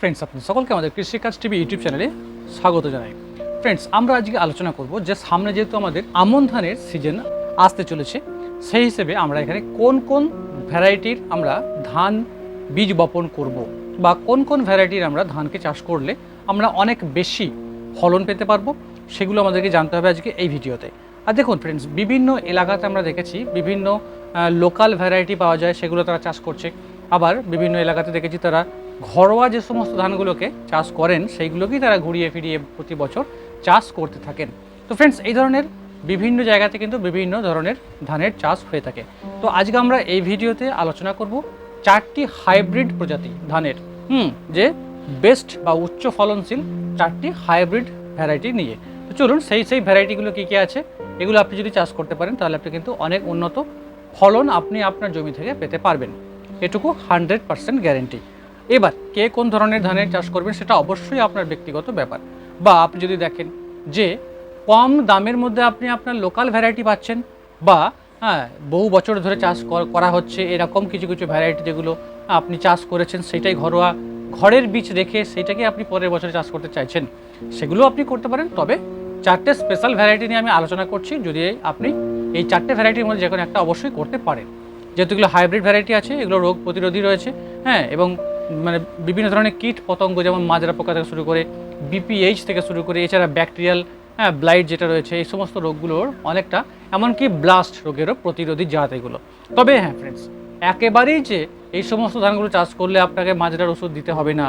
Friends আপনি সকলকে আমাদের কৃষিকাজ টিভি ইউটিউব চ্যানেলে স্বাগত জানাই। ফ্রেন্ডস আমরা আজকে আলোচনা করব যে সামনে যেহেতু আমাদের আমন ধানের সিজন আসতে চলেছে, সেই হিসেবে আমরা এখানে কোন কোন ভ্যারাইটির আমরা ধান বীজ বপন করব বা কোন কোন ভ্যারাইটির আমরা ধানকে চাষ করলে আমরা অনেক বেশি ফলন পেতে পারব, সেগুলো আমাদেরকে জানতে হবে আজকে এই ভিডিওতে। আর দেখুন ফ্রেন্ডস বিভিন্ন এলাকাতে আমরা দেখেছি বিভিন্ন লোকাল ভ্যারাইটি পাওয়া যায়, সেগুলো তারা চাষ করছে। আবার বিভিন্ন এলাকাতে দেখেছি তারা ঘরোয়া যে সমস্ত ধানগুলোকে চাষ করেন, সেইগুলোকেই তারা ঘুরিয়ে ফিরিয়ে প্রতি বছর চাষ করতে থাকেন। তো ফ্রেন্ডস এই ধরনের বিভিন্ন জায়গাতে কিন্তু বিভিন্ন ধরনের ধানের চাষ হয়ে থাকে। তো আজকে আমরা এই ভিডিওতে আলোচনা করব চারটি হাইব্রিড প্রজাতি ধানের। হুম, যে বেস্ট বা উচ্চ ফলনশীল চারটি হাইব্রিড ভ্যারাইটি নিয়ে। তো চলুন, সেই সেই ভ্যারাইটিগুলো কী কী আছে, এগুলো আপনি যদি চাষ করতে পারেন, তাহলে আপনি কিন্তু অনেক উন্নত ফলন আপনি আপনার জমি থেকে পেতে পারবেন। এটুকু হান্ড্রেড পার্সেন্ট গ্যারেন্টি এবার কে কোন ধরনের ধানের চাষ করবেন সেটা অবশ্যই আপনার ব্যক্তিগত ব্যাপার। বা আপনি যদি দেখেন যে কম দামের মধ্যে আপনি আপনার লোকাল ভ্যারাইটি পাচ্ছেন বা হ্যাঁ বহু বছর ধরে চাষ করা হচ্ছে, এরকম কিছু কিছু ভ্যারাইটি যেগুলো আপনি চাষ করেছেন, সেটাই ঘরোয়া, ঘরের বীজ রেখে সেটাকে আপনি পরের বছরে চাষ করতে চাইছেন, সেগুলো আপনি করতে পারেন। তবে চারটে স্পেশাল ভ্যারাইটি নিয়ে আমি আলোচনা করছি, যদি আপনি এই চারটে ভ্যারাইটির মধ্যে যে কোনো একটা অবশ্যই করতে পারেন। যেহেতু এগুলো হাইব্রিড ভ্যারাইটি আছে, এগুলো রোগ প্রতিরোধী রয়েছে হ্যাঁ এবং মানে বিভিন্ন ধরনের কীট পতঙ্গ যেমন মাজরা পোকা থেকে শুরু করে বিপিএইচ থেকে শুরু করে, এছাড়া ব্যাকটেরিয়াল হ্যাঁ ব্লাইট যেটা রয়েছে, এই সমস্ত রোগগুলোর অনেকটা, এমনকি ব্লাস্ট রোগেরও প্রতিরোধী জাত এগুলো। তবে হ্যাঁ ফ্রেন্ডস একেবারেই যে এই সমস্ত ধানগুলো চাষ করলে আপনাকে মাজরার ওষুধ দিতে হবে না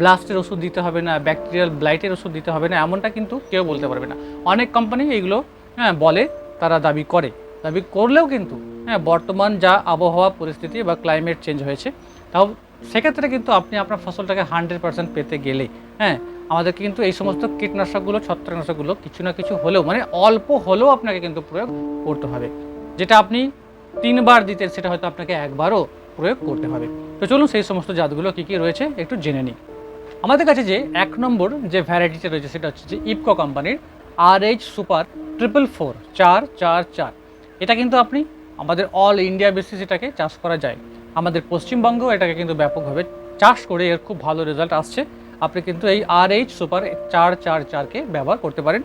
ব্লাস্টের ওষুধ দিতে হবে না ব্যাকটেরিয়াল ব্লাইটের ওষুধ দিতে হবে না, এমনটা কিন্তু কেউ বলতে পারবে না। অনেক কোম্পানি এইগুলো হ্যাঁ বলে, তারা দাবি করে। দাবি করলেও কিন্তু হ্যাঁ বর্তমান যা আবহাওয়া পরিস্থিতি বা ক্লাইমেট চেঞ্জ হয়েছে, তাও সেক্ষেত্রে কিন্তু আপনি আপনার ফসলটাকে হান্ড্রেড পার্সেন্ট পেতে গেলে হ্যাঁ আমাদেরকে কিন্তু এই সমস্ত কীটনাশকগুলো, ছত্রাকনাশকগুলো কিছু না কিছু হলেও মানে অল্প হলেও আপনাকে কিন্তু প্রয়োগ করতে হবে। যেটা আপনি তিনবার দিতেন, সেটা হয়তো আপনাকে একবারও প্রয়োগ করতে হবে। তো চলুন সেই সমস্ত জাতগুলো কী কী রয়েছে একটু জেনে নিই। আমাদের কাছে যে এক নম্বর যে ভ্যারাইটিটা রয়েছে, সেটা হচ্ছে যে ইপকো কোম্পানির R H super triple four চার চার চার। এটা কিন্তু আপনি আমাদের অল ইন্ডিয়া বেসিস এটাকে চাষ করা যায়। আমাদের পশ্চিমবঙ্গ এটাকে কিন্তু ব্যাপকভাবে চাষ করে এর খুব ভালো রেজাল্ট আসছে। আপনি কিন্তু এই আর এইচ সুপার চার চার চারকে ব্যবহার করতে পারেন।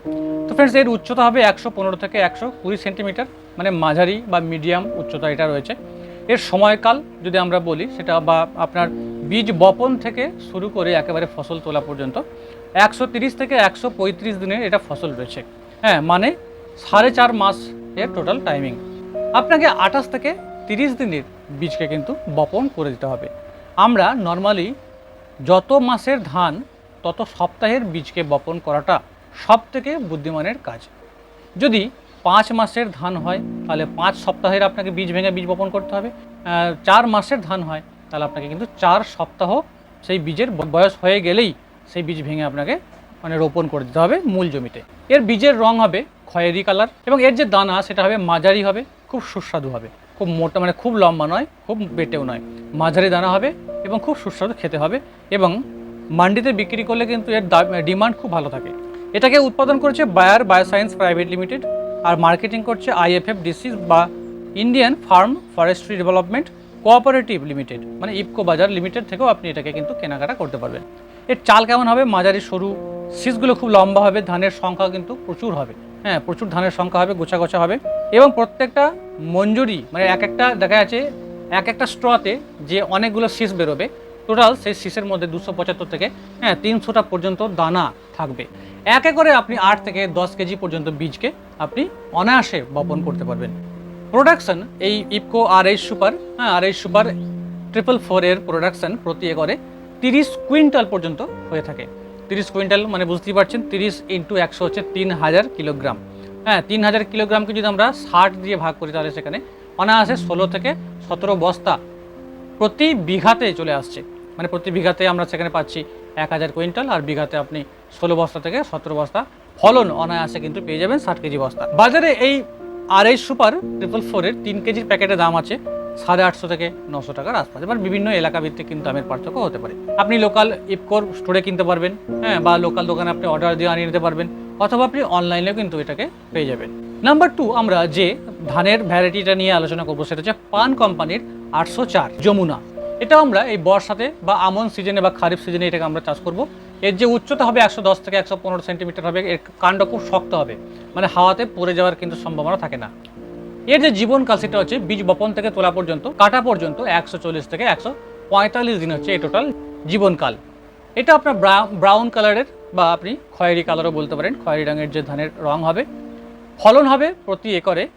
তো ফ্রেন্ডস এর উচ্চতা হবে একশো পনেরো থেকে একশো কুড়ি সেন্টিমিটার মানে মাঝারি বা মিডিয়াম উচ্চতা এটা রয়েছে। এর সময়কাল যদি আমরা বলি, সেটা বা আপনার বীজ বপন থেকে শুরু করে একেবারে ফসল তোলা পর্যন্ত, একশো তিরিশ থেকে একশো পঁয়ত্রিশ দিনের এটা ফসল রয়েছে। হ্যাঁ মানে সাড়ে চার মাস এর টোটাল টাইমিং আপনাকে আঠাশ থেকে তিরিশ দিনের বীজকে কিন্তু বপন করে দিতে হবে। আমরা নর্মালি যত মাসের ধান, তত সপ্তাহের বীজকে বপন করাটা সব থেকে বুদ্ধিমানের কাজ। যদি পাঁচ মাসের ধান হয়, তাহলে পাঁচ সপ্তাহের আপনাকে বীজ ভেঙে বীজ বপন করতে হবে। চার মাসের ধান হয়, তাহলে আপনাকে কিন্তু চার সপ্তাহ সেই বীজের বয়স হয়ে গেলেই সেই বীজ ভেঙে আপনাকে মানে রোপণ করে দিতে হবে মূল জমিতে। এর বীজের রং হবে খয়েরি কালার এবং এর যে দানা, সেটা হবে মাঝারি হবে, খুব সুস্বাদু হবে। খুব মোটা মানে খুব লম্বা নয়, খুব বেটেও নয়। মাঝারি দানা হবে এবং খুব সুস্বাদু খেতে হবে এবং মান্ডিতে বিক্রি করলে কিন্তু এর ডিমান্ড খুব ভালো থাকে। এটাকে উৎপাদন করেছে বায়ার বায়োসায়েন্স প্রাইভেট লিমিটেড আর মার্কেটিং করছে আইএফএফ ডিসি বা Indian farm forestry development cooperative limited মানে ইফকো বাজার লিমিটেড থেকেও আপনি এটাকে কিন্তু কেনাকাটা করতে পারবেন। এর চাল কেমন হবে? মাঝারি, সরু শীষগুলো খুব লম্বা হবে, ধানের সংখ্যা কিন্তু প্রচুর হবে। হ্যাঁ প্রচুর ধানের সংখ্যা হবে, গোছা গোছা হবে। এবং প্রত্যেকটা মঞ্জুরি মানে এক একটা দেখা যাচ্ছে, এক একটা স্ট্রতে যে অনেকগুলো শীষ বেরোবে, টোটাল সেই শীষের মধ্যে দুশো পঁচাত্তর থেকে হ্যাঁ তিনশোটা পর্যন্ত দানা থাকবে। একে করে আপনি আট থেকে দশ কেজি পর্যন্ত বীজকে আপনি অনায়াসে বপন করতে পারবেন। প্রোডাকশন এই ইপকো আর এইচ সুপার হ্যাঁ R H super triple four এর প্রোডাকশন প্রতি একরে তিরিশ কুইন্টাল পর্যন্ত হয়ে থাকে। তিরিশ কুইন্টাল মানে বুঝতেই পারছেন, তিরিশ ইন্টু একশো হচ্ছে তিন হাজার কিলোগ্রাম। হ্যাঁ তিন হাজার কিলোগ্রামকে যদি আমরা ষাট দিয়ে ভাগ করি তাহলে সেখানে অনায়াসে ষোলো থেকে সতেরো বস্তা প্রতি বিঘাতে চলে আসছে। মানে প্রতি বিঘাতে আমরা সেখানে পাচ্ছি এক হাজার কুইন্টাল আর বিঘাতে আপনি ষোলো বস্তা থেকে সতেরো বস্তা ফলন অনায়াসে কিন্তু পেয়ে যাবেন ষাট কেজি বস্তা। বাজারে এই আর এই সুপার ট্রিপল ফোরের তিন কেজির প্যাকেটের দাম আছে সাড়ে আটশো থেকে নশো টাকার আশপাশ, এবার বিভিন্ন এলাকা ভিত্তিক কিন্তু দামের পার্থক্য হতে পারে। আপনি লোকাল ইপকোর স্টোরে কিনতে পারবেন হ্যাঁ বা লোকাল দোকানে আপনি অর্ডার দিয়ে আনিয়ে নিতে পারবেন, অথবা আপনি অনলাইনেও কিন্তু এটাকে পেয়ে যাবেন। নাম্বার টু আমরা যে ধানের ভ্যারাইটিটা নিয়ে আলোচনা করব, সেটা হচ্ছে পান কোম্পানির আটশো চার, যমুনা। এটা আমরা এই বর্ষাতে বা আমন সিজনে বা খারিফ সিজনে এটাকে আমরা চাষ করব। এর যে উচ্চতা হবে একশো দশ থেকে একশো পনেরো সেন্টিমিটার হবে, এর কাণ্ড খুব শক্ত হবে। মানে হাওয়াতে পড়ে যাওয়ার কিন্তু সম্ভাবনা থাকে না। এর যে জীবনকাল সেটা হচ্ছে বীজ বপন থেকে তোলা পর্যন্ত, কাটা পর্যন্ত একশো চল্লিশ থেকে একশো পঁয়তাল্লিশ দিন হচ্ছে এই টোটাল জীবনকাল এটা আপনার ব্রাউন কালারের বা আপনি খয়েরি কালারও বলতে পারেন, খয়েরি রঙের যে ধানের রং হবে। ফলন হবে প্রতি একরে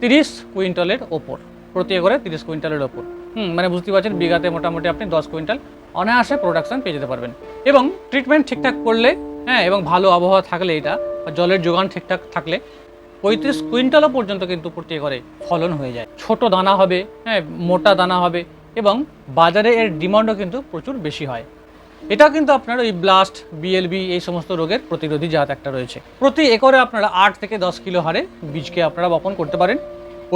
তিরিশ কুইন্টালের ওপর। প্রতি একরে তিরিশ কুইন্টালের ওপর। হুম মানে বুঝতে পারছেন, বিঘাতে মোটামুটি আপনি দশ কুইন্টাল অনায়াসে প্রোডাকশন পেয়ে যেতে পারবেন। এবং ট্রিটমেন্ট ঠিকঠাক করলে হ্যাঁ এবং ভালো আবহাওয়া থাকলে এটা জলের যোগান ঠিকঠাক থাকলে, পঁয়ত্রিশ কুইন্টালও পর্যন্ত কিন্তু প্রতি একরে ফলন হয়ে যায়। ছোট দানা হবে হ্যাঁ মোটা দানা হবে, এবং বাজারে এর ডিমান্ডও কিন্তু প্রচুর বেশি হয়। এটা কিন্তু আপনার ওই ব্লাস্ট বিএলবি এই সমস্ত রোগের প্রতিরোধী জাত একটা রয়েছে। প্রতি একরে আপনারা আট থেকে দশ কিলো হারে বীজকে আপনারা বপন করতে পারেন।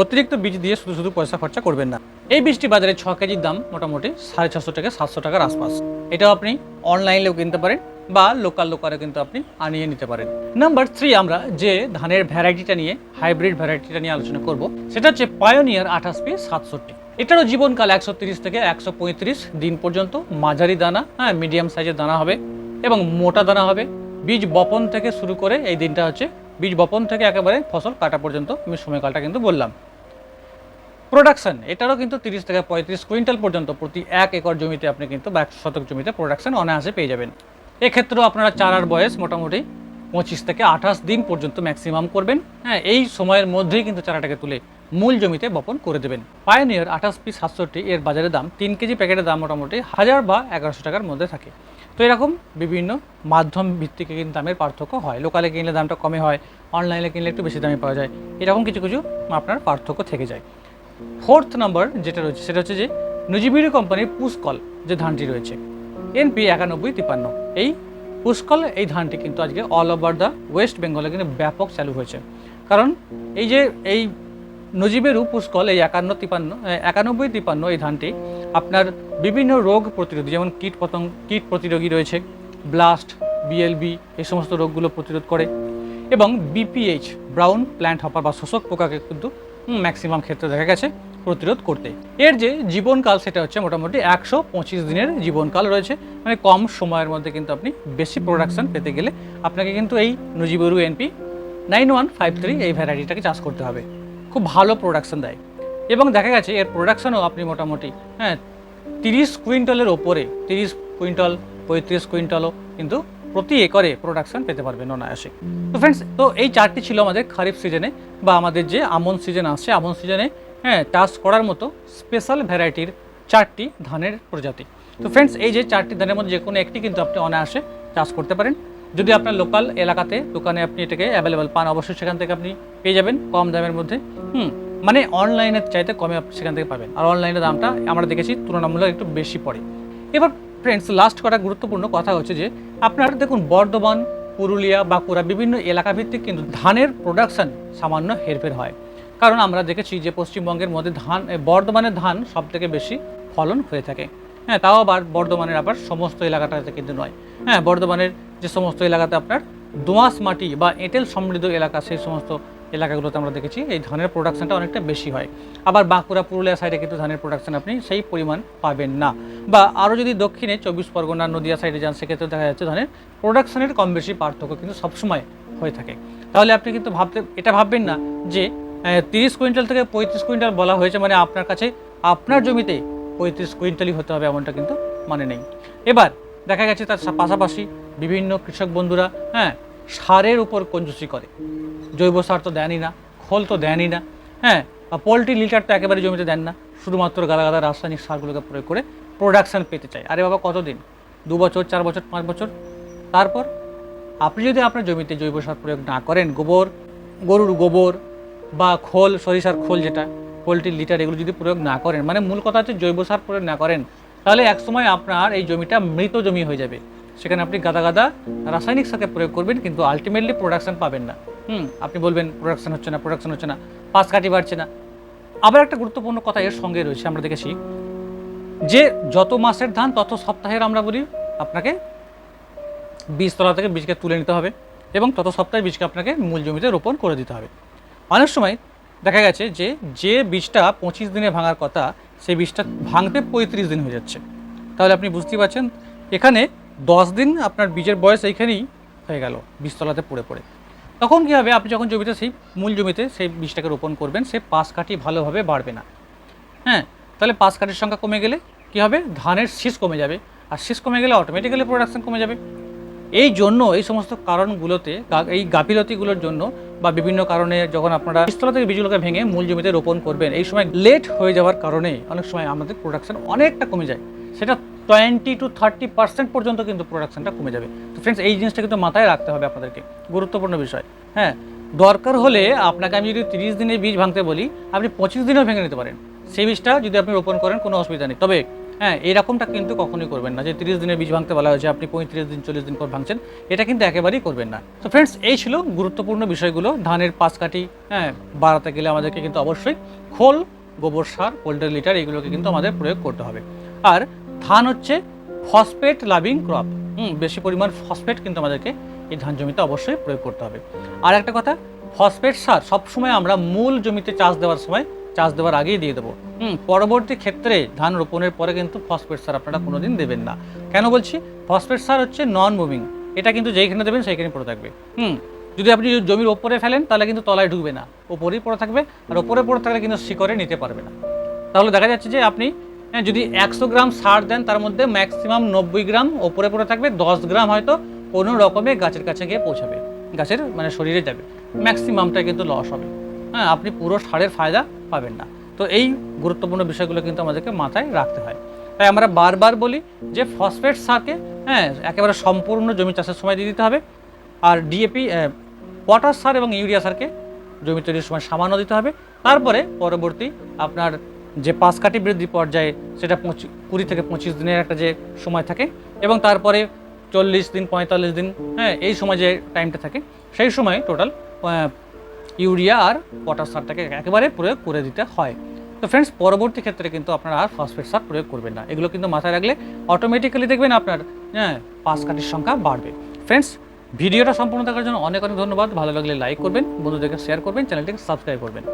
অতিরিক্ত বীজ দিয়ে শুধু শুধু পয়সা খরচা করবেন না। এই বীজটি বাজারে ছ কেজির দাম মোটামুটি সাড়ে ছশো থেকে সাতশো টাকার আশপাশ। এটাও আপনি অনলাইনেও কিনতে পারেন বা লোকাল লোকালে কিন্তু আপনি আনিয়ে নিতে পারেন। নাম্বার থ্রি আমরা যে ধানের ভ্যারাইটিটা নিয়ে হাইব্রিড ভ্যারাইটিটা নিয়ে আলোচনা করব, সেটা হচ্ছে পায়োনিয়ার আঠাশ পি সাতষট্টি। এটারও জীবনকাল একশো তিরিশ থেকে একশো পঁয়ত্রিশ দিন পর্যন্ত। মাঝারি দানা হ্যাঁ মিডিয়াম সাইজের দানা হবে এবং মোটা দানা হবে। বীজ বপন থেকে শুরু করে এই দিনটা হচ্ছে বীজ বপন থেকে একেবারে ফসল কাটা পর্যন্ত আমি সময়কালটা কিন্তু বললাম। প্রোডাকশন এটারও কিন্তু তিরিশ থেকে পঁয়ত্রিশ কুইন্টাল পর্যন্ত প্রতি এক একর জমিতে আপনি কিন্তু বা একশো শতক জমিতে প্রোডাকশন অনায়াসে পেয়ে যাবেন। এক্ষেত্রেও আপনারা চারার বয়স মোটামুটি পঁচিশ থেকে আঠাশ দিন পর্যন্ত ম্যাক্সিমাম করবেন। হ্যাঁ এই সময়ের মধ্যেই কিন্তু চারাটাকে তুলে মূল জমিতে বপন করে দেবেন। পায়োনিয়ার আঠাশ পিস সাতষট্টি, এর বাজারের দাম তিন কেজি প্যাকেটের দাম মোটামুটি হাজার বা এগারোশো টাকার মধ্যে থাকে। তো এরকম বিভিন্ন মাধ্যম ভিত্তিকে কিন্তু দামের পার্থক্য হয়। লোকালে কিনলে দামটা কমে হয়, অনলাইনে কিনলে একটু বেশি দামে পাওয়া যায়। এরকম কিছু কিছু আপনার পার্থক্য থেকে যায়। ফোর্থ নাম্বার যেটা রয়েছে, সেটা হচ্ছে যে নজিবিরি কোম্পানির পুষ্কল যে ধানটি রয়েছে, এনপি একানব্বই তিপান্ন। এই পুষ্কল, এই ধানটি কিন্তু আজকে অল ওভার দ্য ওয়েস্ট বেঙ্গলে কিন্তু ব্যাপক চালু হয়েছে। কারণ এই যে, এই নজিবেরু পুষ্কল, এই একান্ন তিপান্ন একানব্বই তিপান্ন এই ধানটি আপনার বিভিন্ন রোগ প্রতিরোধী, যেমন কীট পতঙ্গ, কীট প্রতিরোধী রয়েছে, ব্লাস্ট বিএলবি এই সমস্ত রোগগুলো প্রতিরোধ করে। এবং বিপিএইচ ব্রাউন প্ল্যান্ট হপার বা শোষক পোকাকে কিন্তু ম্যাক্সিমাম ক্ষেত্রে দেখা গেছে প্রতিরোধ করতে। এর যে জীবনকাল, সেটা হচ্ছে মোটামুটি একশো পঁচিশ দিনের জীবনকাল রয়েছে। মানে কম সময়ের মধ্যে কিন্তু আপনি বেশি প্রোডাকশন পেতে গেলে আপনাকে কিন্তু এই নজিবরু NP nine one five three এই ভ্যারাইটিটাকে চাষ করতে হবে। খুব ভালো প্রোডাকশন দেয়। এবং দেখা গেছে এর প্রোডাকশনও আপনি মোটামুটি হ্যাঁ তিরিশ কুইন্টালের ওপরে, তিরিশ কুইন্টাল, পঁয়ত্রিশ কুইন্টালও কিন্তু প্রতি একরে প্রোডাকশন পেতে পারবেন অনায়াসে। তো ফ্রেন্ডস তো এই চারটি ছিল আমাদের খারিফ সিজনে বা আমাদের যে আমন সিজন আসছে, আমন সিজনে হ্যাঁ চাষ করার মতো স্পেশাল ভ্যারাইটির চারটি ধানের প্রজাতি। তো ফ্রেন্ডস এই যে চারটি ধানের মধ্যে যে কোনো একটি কিন্তু আপনি অনায়াসে চাষ করতে পারেন। যদি আপনার লোকাল এলাকাতে, দোকানে আপনি এটাকে অ্যাভেলেবেল পান, অবশ্যই সেখান থেকে আপনি পেয়ে যাবেন কম দামের মধ্যে। হুম মানে অনলাইনের চাইতে কমে সেখান থেকে পাবেন। আর অনলাইনের দামটা আমরা দেখেছি তুলনামূলক একটু বেশি পড়ে। এবার ফ্রেন্ডস লাস্ট করা গুরুত্বপূর্ণ কথা হচ্ছে যে, আপনার দেখুন, বর্ধমান, পুরুলিয়া বাঁকুড়া বিভিন্ন এলাকা ভিত্তিক কিন্তু ধানের প্রোডাকশন সামান্য হেরফের হয়। কারণ আমরা দেখেছি যে, পশ্চিমবঙ্গের মধ্যে ধান বর্ধমানের ধান সব থেকে বেশি ফলন হয়ে থাকে। হ্যাঁ তাও আবার বর্ধমানের আবার সমস্ত এলাকাটাতে কিন্তু নয়। হ্যাঁ বর্ধমানের যে সমস্ত এলাকাতে আপনার দোঁয়াশ মাটি বা এঁটেল সমৃদ্ধ এলাকা, সেই সমস্ত এলাকাগুলোতে আমরা দেখেছি এই ধানের প্রোডাকশনটা অনেকটা বেশি হয়। আবার বাঁকুড়া, পুরুলিয়া সাইডে কিন্তু ধানের প্রোডাকশন আপনি সেই পরিমাণ পাবেন না। বা আরও যদি দক্ষিণে চব্বিশ পরগনা, নদিয়া সাইডে যান, সেক্ষেত্রে দেখা যাচ্ছে ধানের প্রোডাকশনের কম বেশি পার্থক্য কিন্তু সবসময় হয়ে থাকে। তাহলে আপনি কিন্তু ভাবতে, এটা ভাববেন না যে তিরিশ কুইন্টাল থেকে পঁয়ত্রিশ কুইন্টাল বলা হয়েছে মানে আপনার কাছে আপনার জমিতে পঁয়ত্রিশ কুইন্টালই হতে হবে এমনটা কিন্তু মানে নেই। এবার দেখা গেছে তার পাশাপাশি বিভিন্ন কৃষক বন্ধুরা হ্যাঁ সারের উপর কঞ্জুসি করে। জৈব সার তো দেনই না, খোল তো দেনই না। হ্যাঁ বা পোলট্রি লিটার তো একেবারে জমিতে দেন না। শুধুমাত্র গাদা গাদা রাসায়নিক সারগুলোকে প্রয়োগ করে প্রোডাকশান পেতে চায়। আরে বাবা, কতদিন? দু বছর, চার বছর, পাঁচ বছর? তারপর আপনি যদি আপনার জমিতে জৈব সার প্রয়োগ না করেন, গোবর, গরুর গোবর বা খোল, সরিষার খোল যেটা পোলট্রির লিটার এগুলো যদি প্রয়োগ না করেন মানে মূল কথা হচ্ছে জৈব সার প্রয়োগ না করেন, তাহলে একসময় আপনার এই জমিটা মৃত জমি হয়ে যাবে। সেখানে আপনি গাদা গাদা রাসায়নিক সাথে প্রয়োগ করবেন, কিন্তু আলটিমেটলি প্রোডাকশন পাবেন না। হুম, আপনি বলবেন প্রোডাকশন হচ্ছে না প্রোডাকশন হচ্ছে না, পাঁচ কাটি বাড়ছে না। আবার একটা গুরুত্বপূর্ণ কথা এর সঙ্গে রয়েছে, আমরা দেখেছি যে যত মাসের ধান, তত সপ্তাহের আমরা বলি, আপনাকে বীজতলা থেকে বীজকে তুলে নিতে হবে এবং তত সপ্তাহে বীজকে আপনাকে মূল জমিতে রোপণ করে দিতে হবে। অনেক সময় দেখা গেছে যে যে বীজটা পঁচিশ দিনে ভাঙার কথা, সেই বীজটা ভাঙতে পঁয়ত্রিশ দিন হয়ে যাচ্ছে। তাহলে আপনি বুঝতেই পারছেন, এখানে দশ দিন আপনার বীজের বয়স এইখানেই হয়ে গেল, বীজতলাতে পড়ে পড়ে। তখন কী হবে, আপনি যখন জমিতে সেই মূল জমিতে সেই বীজটাকে রোপণ করবেন, সে পাশ কাঠি ভালোভাবে বাড়বে না। হ্যাঁ তাহলে পাশ কাঠির সংখ্যা কমে গেলে কী হবে, ধানের শীষ কমে যাবে, আর শীষ কমে গেলে অটোমেটিক্যালি প্রোডাকশন কমে যাবে। এই জন্য এই সমস্ত কারণগুলোতে এই গাফিলতিগুলোর জন্য বা বিভিন্ন কারণে যখন আপনারা বীজতলা থেকে বীজগুলোকে ভেঙে মূল জমিতে রোপণ করবেন, এই সময় লেট হয়ে যাওয়ার কারণে অনেক সময় আমাদের প্রোডাকশন অনেকটা কমে যায়। সেটা টোয়েন্টি টু থার্টি পার্সেন্ট পর্যন্ত কিন্তু প্রোডাকশনটা কমে যাবে। তো ফ্রেন্ডস এই জিনিসটা কিন্তু মাথায় রাখতে হবে আপনাদেরকে। গুরুত্বপূর্ণ বিষয়। হ্যাঁ দরকার হলে আপনাকে আমি যদি তিরিশ দিনে বীজ ভাঙতে বলি, আপনি পঁচিশ দিনেও ভেঙে নিতে পারেন। সেই বীজটা যদি আপনি রোপণ করেন, কোনো অসুবিধা নেই। তবে হ্যাঁ এরকমটা কিন্তু কখনোই করবেন না যে তিরিশ দিনের বীজ ভাঙতে বলা হয়েছে, আপনি পঁয়ত্রিশ দিন, চল্লিশ দিন পর ভাঙছেন। এটা কিন্তু একেবারেই করবেন না। তো ফ্রেন্ডস এই ছিল গুরুত্বপূর্ণ বিষয়গুলো। ধানের পাঁচ কাঠি হ্যাঁ বাড়াতে গেলে আমাদেরকে কিন্তু অবশ্যই খোল, গোবর সার পোল্ট্রি লিটার এগুলোকে কিন্তু আমাদের প্রয়োগ করতে হবে। আর ধান হচ্ছে ফসফেট লাভিং ক্রপ। হুম, বেশি পরিমাণ ফসফেট কিন্তু আমাদেরকে এই ধান জমিতে অবশ্যই প্রয়োগ করতে হবে। আর একটা কথা, ফসফেট সার সবসময় আমরা মূল জমিতে চাষ দেওয়ার সময়, চাষ দেওয়ার আগেই দিয়ে দেবো। হুম, পরবর্তী ক্ষেত্রে ধান রোপণের পরে কিন্তু ফসফেট সার আপনারা কোনোদিন দেবেন না। কেন বলছি? ফসফেট সার হচ্ছে নন মুভিং এটা কিন্তু যেইখানে দেবেন সেইখানে পড়ে থাকবে। হুম, যদি আপনি জমির ওপরে ফেলেন, তাহলে কিন্তু তলায় ঢুকবে না। ওপরেই পড়ে থাকবে, আর ওপরে পড়ে থাকলে কিন্তু শিকড়ে নিতে পারবে না। তাহলে দেখা যাচ্ছে যে আপনি হ্যাঁ, যদি একশো গ্রাম সার দেন তার মধ্যে ম্যাক্সিমাম নব্বই গ্রাম ওপরে পড়ে থাকবে দশ গ্রাম হয়তো কোনো রকমে গাছের কাছে গিয়ে পৌঁছাবে গাছের মানে শরীরে যাবে। ম্যাক্সিমামটা কিন্তু লস হবে। হ্যাঁ আপনি পুরো সারের ফায়দা পাবেন না। তো এই গুরুত্বপূর্ণ বিষয়গুলো কিন্তু আমাদেরকে মাথায় রাখতে হয়। তাই আমরা বারবার বলি যে ফসফেট সারকে হ্যাঁ একেবারে সম্পূর্ণ জমি চাষের সময় দিয়ে দিতে হবে। আর ডিএপি পটাশ সার এবং ইউরিয়া সারকে জমি তৈরির সময় সামান্য দিতে হবে। তারপরে পরবর্তী আপনার যে পাঁচ কাঠি বৃদ্ধি পর্যায়ে সেটা কুড়ি থেকে পঁচিশ দিনের একটা যে সময় থাকে এবং তারপরে চল্লিশ দিন, পঁয়তাল্লিশ দিন হ্যাঁ এই সময় যে টাইমটা থাকে, সেই সময় টোটাল ইউরিয়া আর পটাশ সারটাকে একেবারে প্রয়োগ করে দিতে হয়। তো ফ্রেন্ডস পরবর্তী ক্ষেত্রে কিন্তু আপনারা আর ফসফেট সার প্রয়োগ করবেন না। এগুলো কিন্তু মাথায় রাখলে অটোমেটিক্যালি দেখবেন আপনার হ্যাঁ পাঁচ কাঠির সংখ্যা বাড়বে। ফ্রেন্ডস ভিডিওটা সম্পূর্ণ থাকার জন্য অনেক অনেক ধন্যবাদ। ভালো লাগলে লাইক করবেন, বন্ধুদেরকে শেয়ার করবেন চ্যানেলটিকে সাবস্ক্রাইব করবেন।